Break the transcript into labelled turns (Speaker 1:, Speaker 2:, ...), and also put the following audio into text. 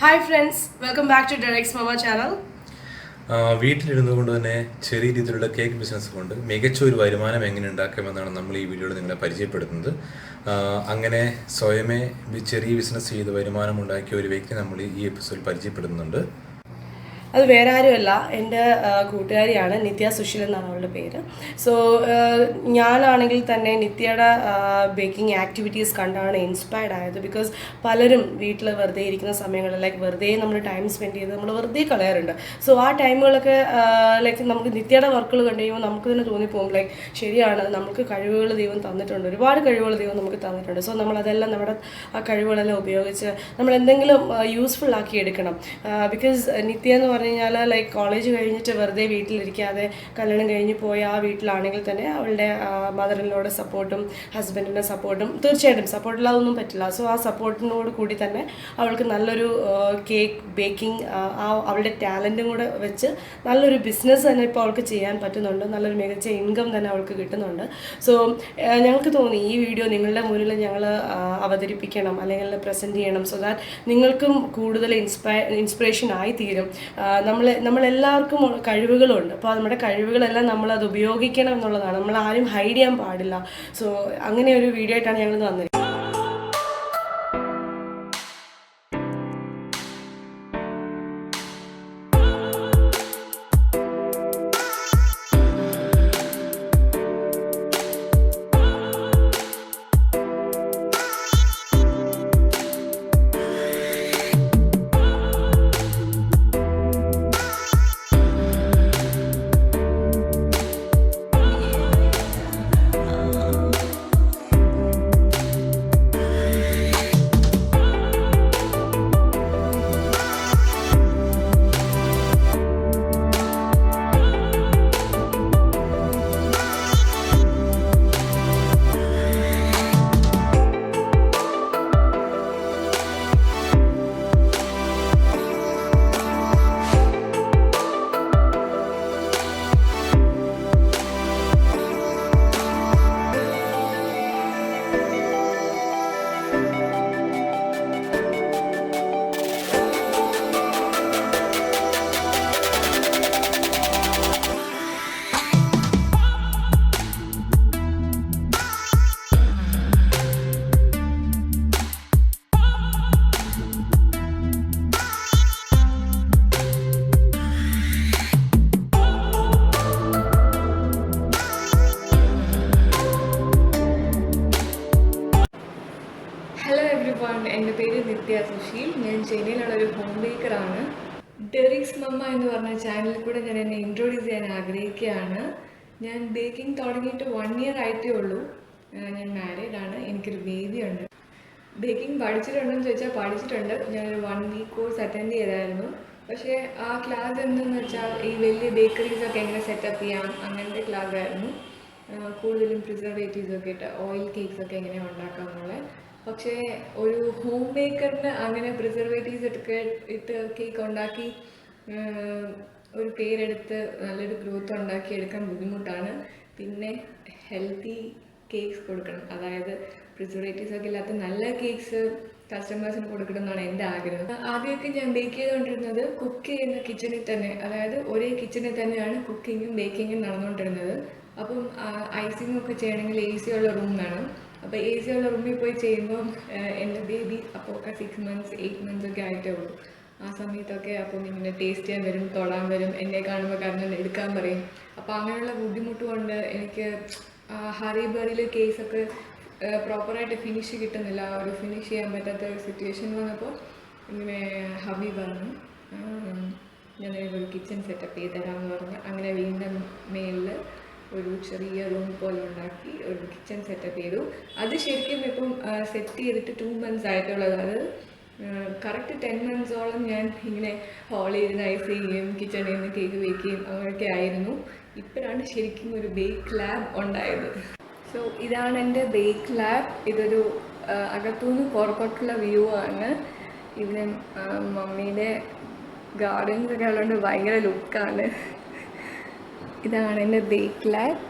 Speaker 1: Hi friends welcome back to ഡയറക്സ് മമ channel
Speaker 2: വീട്ടിലിരുന്നു കൊണ്ട് തന്നെ ചെറിയ രീതിയിലുള്ള കേക്ക് ബിസിനസ് കൊണ്ട് മികച്ച ഒരു വരുമാനം എങ്ങനെ ഉണ്ടാക്കാമെന്നാണ് നമ്മൾ ഈ വീഡിയോയിൽ നിങ്ങളെ പരിചയപ്പെടുത്തുന്നത്. അങ്ങനെ സ്വയമേ ചെറിയ ബിസിനസ് ചെയ്ത് വരുമാനം ഉണ്ടാക്കിയ ഒരു വ്യക്തി നമ്മൾ ഈ എപ്പിസോഡിൽ പരിചയപ്പെടുന്നുണ്ട്.
Speaker 1: അത് വേറെ ആരുമല്ല എന്റെ കൂട്ടുകാരിയാണ് നിത്യ സുശീൽ എന്നാണ് അവളുടെ പേര്. സോ ഞാനാണെങ്കിൽ തന്നെ നിത്യയുടെ ബേക്കിംഗ് ആക്ടിവിറ്റീസ് കണ്ടാണ് ഇൻസ്പയർഡ് ആയത്. ബിക്കോസ് പലരും വീട്ടിൽ വെറുതെ ഇരിക്കുന്ന സമയങ്ങളിൽ ലൈക്ക് വെറുതെ നമ്മൾ ടൈം സ്പെൻഡ് ചെയ്ത് നമ്മൾ വെറുതെ കളയാറുണ്ട്. സോ ആ ടൈമുകളൊക്കെ ലൈക്ക് നമുക്ക് നിത്യയുടെ വർക്കുകൾ കണ്ടു കഴിയുമ്പോൾ നമുക്ക് തന്നെ തോന്നിപ്പോകും. ലൈക്ക് ശരിയാണ് നമുക്ക് കഴിവുകൾ ദൈവം തന്നിട്ടുണ്ട്. ഒരുപാട് കഴിവുകൾ ദൈവം നമുക്ക് തന്നിട്ടുണ്ട്. സോ നമ്മളതെല്ലാം നമ്മുടെ ആ കഴിവുകളെല്ലാം ഉപയോഗിച്ച് നമ്മൾ എന്തെങ്കിലും യൂസ്ഫുൾ ആക്കി എടുക്കണം. ബിക്കോസ് നിത്യ എന്ന് പറഞ്ഞു കഴിഞ്ഞാൽ ലൈക്ക് കോളേജ് കഴിഞ്ഞിട്ട് വെറുതെ വീട്ടിലിരിക്കാതെ കല്യാണം കഴിഞ്ഞ് പോയ ആ വീട്ടിലാണെങ്കിൽ തന്നെ അവളുടെ മദറിനോട് സപ്പോർട്ടും ഹസ്ബൻഡിന്റെ സപ്പോർട്ടും തീർച്ചയായിട്ടും സപ്പോർട്ടില്ലാതൊന്നും പറ്റില്ല. സോ ആ സപ്പോർട്ടിനോട് കൂടി തന്നെ അവൾക്ക് നല്ലൊരു കേക്ക് ബേക്കിംഗ് ആ അവളുടെ ടാലന്റും കൂടെ വെച്ച് നല്ലൊരു ബിസിനസ് തന്നെ ഇപ്പോൾ അവൾക്ക് ചെയ്യാൻ പറ്റുന്നുണ്ട്. നല്ലൊരു മികച്ച ഇൻകം തന്നെ അവൾക്ക് കിട്ടുന്നുണ്ട്. സോ ഞങ്ങൾക്ക് തോന്നി ഈ വീഡിയോ നിങ്ങളുടെ മുന്നിൽ ഞങ്ങൾ അവതരിപ്പിക്കണം അല്ലെങ്കിൽ പ്രസന്റ് ചെയ്യണം സോ ദാറ്റ് നിങ്ങൾക്കും കൂടുതൽ ഇൻസ്പയർ ഇൻസ്പിറേഷൻ ആയി തീരും നമ്മൾ നമ്മളെല്ലാവർക്കും കഴിവുകളുണ്ട്. അപ്പോൾ നമ്മുടെ കഴിവുകളെല്ലാം നമ്മളത് ഉപയോഗിക്കണം എന്നുള്ളതാണ്. നമ്മൾ ആരും ഹൈഡ് ചെയ്യാൻ പാടില്ല. സോ അങ്ങനെ ഒരു വീഡിയോ ആയിട്ടാണ് ഞങ്ങൾ വന്നിരിക്കുന്നത്.
Speaker 3: ഹലോ എവ്രി വൺ എന്റെ പേര് നിത്യ സുശീൽ. ഞാൻ ചെന്നൈയിലുള്ള ഒരു ഹോം ബേക്കറാണ് ഡെറിക്സ് മമ്മ എന്ന് പറഞ്ഞ ചാനലിൽ കൂടെ ഞാൻ എന്നെ ഇൻട്രോഡ്യൂസ് ചെയ്യാൻ ആഗ്രഹിക്കുകയാണ്. ഞാൻ ബേക്കിംഗ് തുടങ്ങിയിട്ട് വൺ ഇയർ ആയിട്ടേ ഉള്ളൂ. ഞാൻ മാരീഡ് ആണ്. എനിക്കൊരു ബേബിയുണ്ട് ബേക്കിംഗ് പഠിച്ചിട്ടുണ്ടെന്ന് ചോദിച്ചാൽ പഠിച്ചിട്ടുണ്ട്. ഞാനൊരു വൺ വീക്ക് കോഴ്സ് അറ്റൻഡ് ചെയ്തായിരുന്നു. പക്ഷേ ആ ക്ലാസ് എന്തെന്ന് വെച്ചാൽ ഈ വലിയ ബേക്കറീസൊക്കെ എങ്ങനെ സെറ്റപ്പ് ചെയ്യാം അങ്ങനത്തെ ക്ലാസ് ആയിരുന്നു. കൂടുതലും പ്രിസർവേറ്റീവ്സ് ഒക്കെ ഇട്ട് ഓയിൽ കേക്ക്സ് ഒക്കെ എങ്ങനെയാണ് ഉണ്ടാക്കാം എന്നുള്ളത് പക്ഷേ ഒരു ഹോം ബേക്കറിന് അങ്ങനെ പ്രിസർവേറ്റീവ്സ് ഒക്കെ ഇട്ട് കേക്ക് ഉണ്ടാക്കി ഒരു പേരെടുത്ത് നല്ലൊരു ഗ്രോത്ത് ഉണ്ടാക്കി എടുക്കാൻ ബുദ്ധിമുട്ടാണ്. പിന്നെ ഹെൽത്തി കേക്ക്സ് കൊടുക്കണം. അതായത് പ്രിസർവേറ്റീവ്സ് ഒക്കെ ഇല്ലാത്ത നല്ല കേക്ക്സ് കസ്റ്റമേഴ്സിന് കൊടുക്കണം എന്നാണ് എന്റെ ആഗ്രഹം. ആദ്യമൊക്കെ ഞാൻ ബേക്ക് ചെയ്തുകൊണ്ടിരുന്നത് കുക്ക് ചെയ്യുന്ന കിച്ചണിൽ തന്നെ അതായത് ഒരേ കിച്ചണിൽ തന്നെയാണ് കുക്കിങ്ങും ബേക്കിങ്ങും നടന്നുകൊണ്ടിരുന്നത്. അപ്പം ഐസിങ് ഒക്കെ ചെയ്യണമെങ്കിൽ എ സി ഉള്ള റൂം വേണം. അപ്പോൾ എ സി ഉള്ള റൂമിൽ പോയി ചെയ്യുമ്പോൾ എന്റെ ബേബി അപ്പോൾ ഒക്കെ സിക്സ് മന്ത്സ് എയ്റ്റ് മന്ത്സ് ഒക്കെ ആയിട്ടേ ഉള്ളൂ. ആ സമയത്തൊക്കെ അപ്പം ഇങ്ങനെ ടേസ്റ്റ് ചെയ്യാൻ വരും തൊടാൻ വരും എന്നെ കാണുമ്പോൾ കാരണം എടുക്കാൻ പറയും. അപ്പോൾ അങ്ങനെയുള്ള ബുദ്ധിമുട്ട് കൊണ്ട് എനിക്ക് ഹറി ബറിയിൽ കേസൊക്കെ പ്രോപ്പറായിട്ട് ഫിനിഷ് കിട്ടുന്നില്ല. ഒരു ഫിനിഷ് ചെയ്യാൻ പറ്റാത്ത ഒരു സിറ്റുവേഷൻ വന്നപ്പോൾ ഇങ്ങനെ ഹബി പറഞ്ഞു ഞാനൊരു കിച്ചൺ സെറ്റപ്പ് ചെയ്ത് തരാമെന്ന് പറഞ്ഞ്. അങ്ങനെ വീണ്ടും മേളിൽ ഒരു ചെറിയ റൂം പോലെ ഉണ്ടാക്കി ഒരു കിച്ചൺ സെറ്റപ്പ് ചെയ്തു. അത് ശരിക്കും ഇപ്പം സെറ്റ് ചെയ്തിട്ട് ടു മന്ത്സ് ആയിട്ടുള്ളത്. അത് കറക്റ്റ് ടെൻ മന്ത്സോളം ഞാൻ ഇങ്ങനെ ഹോളിൽ ഇരുന്ന് ഐസ് ചെയ്യുകയും കിച്ചണിൽ നിന്ന് കേക്ക് വയ്ക്കുകയും അങ്ങനെയൊക്കെ ആയിരുന്നു. ഇപ്പോഴാണ് ശരിക്കും ഒരു ബേക്ക് ലാബ് ഉണ്ടായത്. സോ ഇതാണ് എന്റെ ബേക്ക് ലാബ് ഇതൊരു അകത്തുനിന്ന് പുറത്തോട്ടുള്ള വ്യൂ ആണ്. ഇതിന് മമ്മീന്റെ ഗാർഡൻസ് ഒക്കെ ഉള്ളതുകൊണ്ട് ഭയങ്കര ലുക്കാണ് ഇതാണ് എന്റെ ലാബ്